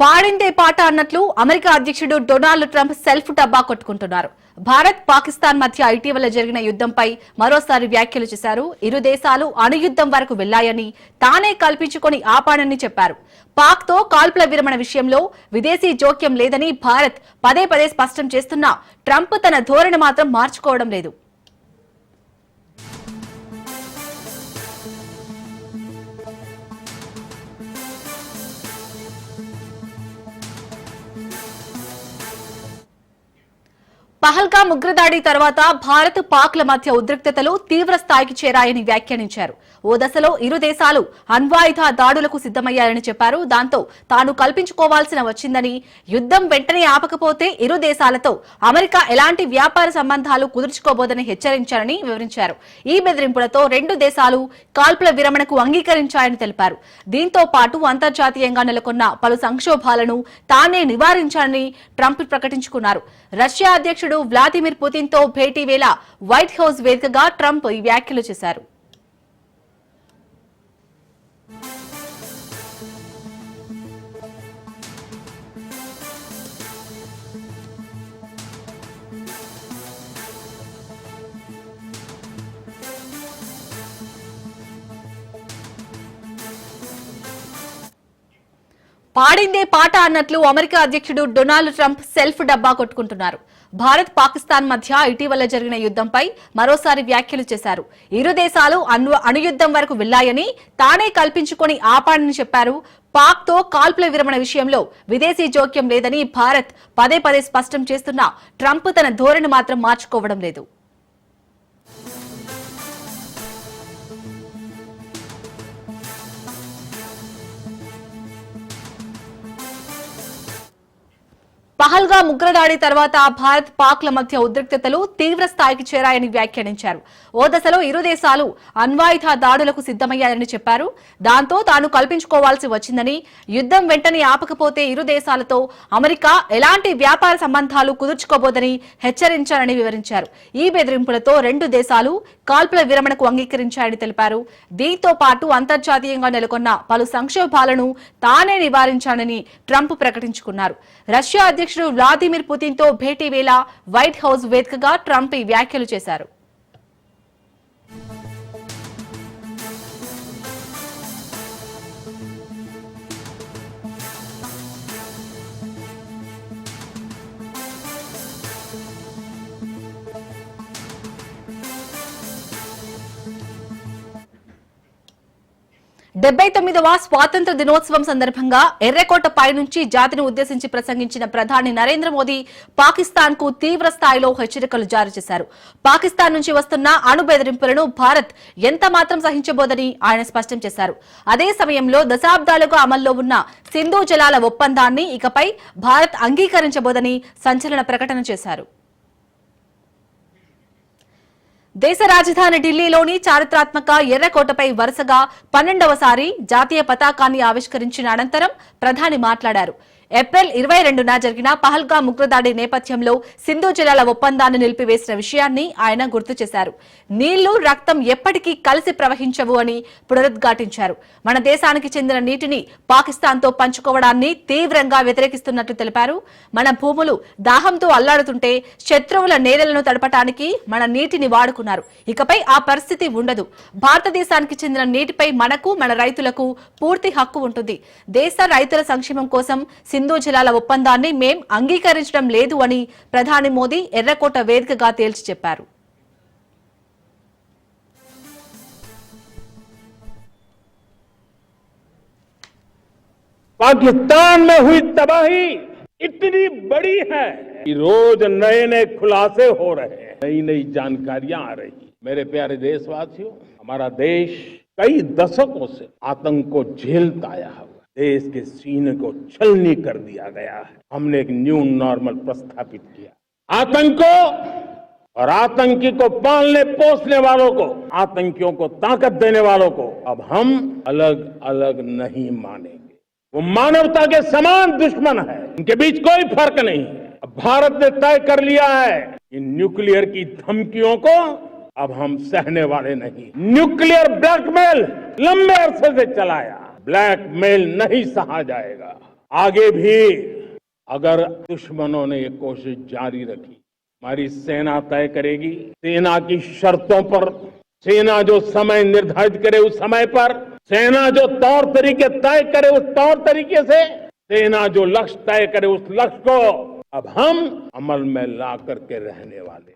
పాడిందే పాట అన్నట్లు అమెరికా అధ్యక్షుడు డొనాల్డ్ ట్రంప్ సెల్ఫ్ డబ్బా కొట్టుకుంటున్నారు. భారత్ పాకిస్తాన్ మధ్య ఇటీవల జరిగిన యుద్ధంపై మరోసారి వ్యాఖ్యలు చేశారు. ఇరు దేశాలు అణుయుద్దం వరకు వెళ్ళాయని తానే కల్పించుకొని ఆపానని చెప్పారు. పాక్తో కాల్పుల విరమణ విషయంలో విదేశీ జోక్యం లేదని భారత్ పదే పదే స్పష్టం చేస్తున్నా ట్రంప్ తన ధోరణి మాత్రం మార్చుకోవడం లేదు. పహల్గా ఉగ్రదాడి తర్వాత భారత్ పాక్ల మధ్య ఉద్రిక్తతలు తీవ్ర స్థాయికి చేరాయని వ్యాఖ్యానించారు. ఓ దశలో ఇరు దేశాలు అణ్వాయుధ దాడులకు సిద్దమయ్యాయని చెప్పారు. దాంతో తాను కల్పించుకోవాల్సిన వచ్చిందని యుద్ధం వెంటనే ఆపకపోతే ఇరు దేశాలతో అమెరికా ఎలాంటి వ్యాపార సంబంధాలు కుదుర్చుకోబోదని హెచ్చరించారని వివరించారు. ఈ బెదిరింపులతో రెండు దేశాలు కాల్పుల విరమణకు అంగీకరించాయని తెలిపారు. దీంతో పాటు అంతర్జాతీయంగా నెలకొన్న పలు సంక్షోభాలను తానే నివారించాలని ట్రంప్ ప్రకటించుకున్నారు. రష్యా అధ్యక్షుడు వ్లాదిమిర్ పుతిన్తో భేటీ వేళ వైట్ హౌస్ వేదికగా ట్రంప్ ఈ వ్యాఖ్యలు చేశారు. పాడిందే పాట అన్నట్లు అమెరికా అధ్యక్షుడు డొనాల్డ్ ట్రంప్ సెల్ఫ్ డబ్బా కొట్టుకుంటున్నారు. భారత్ పాకిస్తాన్ మధ్య ఇటీవల జరిగిన యుద్ధంపై మరోసారి వ్యాఖ్యలు చేశారు. ఇరు దేశాలు అణు అణుయుద్ధం వరకు వెళ్ళాయని తానే కల్పించుకొని ఆపాడని చెప్పారు. పాక్తో కాల్పుల విరమణ విషయంలో విదేశీ జోక్యం లేదని భారత్ పదే పదే స్పష్టం చేస్తున్నా ట్రంప్ తన ధోరణి మాత్రం మార్చుకోవడం లేదు. పహల్గా ఉగ్రదాడి తర్వాత భారత్ పాక్ల మధ్య ఉద్రిక్తతలు తీవ్ర స్థాయికి చేరాయని వ్యాఖ్యానించారు. ఓ దశలో ఇరు దేశాలు అణ్వాయుధ దాడులకు సిద్దమయ్యాయని చెప్పారు. దాంతో తాను కల్పించుకోవాల్సి వచ్చిందని యుద్దం వెంటనే ఆపకపోతే ఇరు దేశాలతో అమెరికా ఎలాంటి వ్యాపార సంబంధాలు కుదుర్చుకోబోదని హెచ్చరించారని వివరించారు. ఈ బెదిరింపులతో రెండు దేశాలు కాల్పుల విరమణకు అంగీకరించాయని తెలిపారు. దీంతో పాటు అంతర్జాతీయంగా నెలకొన్న పలు సంక్షోభాలను తానే నివారించానని ట్రంప్ ప్రకటించుకున్నారు. రష్యా అధ్యక్షుడు వ్లాదిమిర్ పుతిన్తో భేటీ వేళ వైట్ హౌస్ వేదికగా ట్రంప్ ఈ వ్యాఖ్యలు చేశారు. డెబ్బై తొమ్మిదవ స్వాతంత్ర దినోత్సవం సందర్భంగా ఎర్రకోట పై నుంచి జాతిని ఉద్దేశించి ప్రసంగించిన ప్రధాని నరేంద్ర మోదీ పాకిస్తాన్కు తీవ్ర స్థాయిలో హెచ్చరికలు జారీ చేశారు. పాకిస్తాన్ నుంచి వస్తున్న అణు బెదిరింపులను భారత్ ఎంత మాత్రం సహించబోదని ఆయన స్పష్టం చేశారు. అదే సమయంలో దశాబ్దాలుగా అమల్లో ఉన్న సింధు జలాల ఒప్పందాన్ని ఇకపై భారత్ అంగీకరించబోదని సంచలన ప్రకటన చేశారు. దేశ రాజధాని ఢిల్లీలోని చారిత్రాత్మక ఎర్రకోటపై వరుసగా పన్నెండవసారి జాతీయ పతాకాన్ని ఆవిష్కరించిన అనంతరం ప్రధాని మాట్లాడారు. ఏప్రిల్ ఇరవై రెండున జరిగిన పహల్గా ముగ్రదాడి నేపథ్యంలో సింధు జలాల ఒప్పందాన్ని నిలిపివేసిన విషయాన్ని ఆయన గుర్తు చేశారు. నీళ్ళు రక్తం ఎప్పటికీ కలిసి ప్రవహించవు అని పునరుద్ఘాటించారు. మన దేశానికి చెందిన నీటిని పాకిస్తాన్తో పంచుకోవడాన్ని తీవ్రంగా వ్యతిరేకిస్తున్నట్లు తెలిపారు. మన భూములు దాహంతో అల్లాడుతుంటే శత్రువుల నేలలను తడపటానికి మన నీటిని వాడుకున్నారు. ఇకపై ఆ పరిస్థితి ఉండదు. భారతదేశానికి చెందిన నీటిపై మనకు మన రైతులకు పూర్తి హక్కు ఉంటుంది. దేశ రైతుల సంక్షేమం కోసం సింధు జలాల ఒప్పందాన్ని మేం అంగీకరించడం లేదు అని ప్రధాని మోదీ ఎర్రకోట వేదికగా తేల్చి చెప్పారు पाकिस्तान में हुई तबाही इतनी बड़ी है कि रोज नए नए खुलासे हो रहे हैं नई नई जानकारियां आ रही मेरे प्यारे देशवासियों हमारा देश कई दशकों से आतंक को झेलता आया हुआ देश के सीने को छलनी कर दिया गया है। हमने एक न्यू नॉर्मल प्रस्थापित किया। आतंक को और आतंकी को पालने, पोसने वालों को, आतंकियों को ताकत देने वालों को अब हम अलग अलग नहीं मानेंगे। वो मानवता के समान दुश्मन है। उनके बीच कोई फ़र्क नहीं अब भारत ने तय कर लिया है कि न्यूक्लियर की धमकियों को अब हम सहने वाले नहीं। न्यूक्लियर ब्लैकमेल लंबे अरसे से चलाया। ब्लैकमेल नहीं सहा जाएगा। आगे भी अगर दुश्मनों ने ये कोशिश जारी रखी, हमारी सेना तय करेगी, सेना की शर्तों पर, सेना जो समय निर्धारित करे उस समय पर, सेना जो तौर तरीके तय करे उस तौर तरीके से, सेना जो लक्ष्य तय करे उस लक्ष्य को, अब हम अमल में ला करके रहने वाले।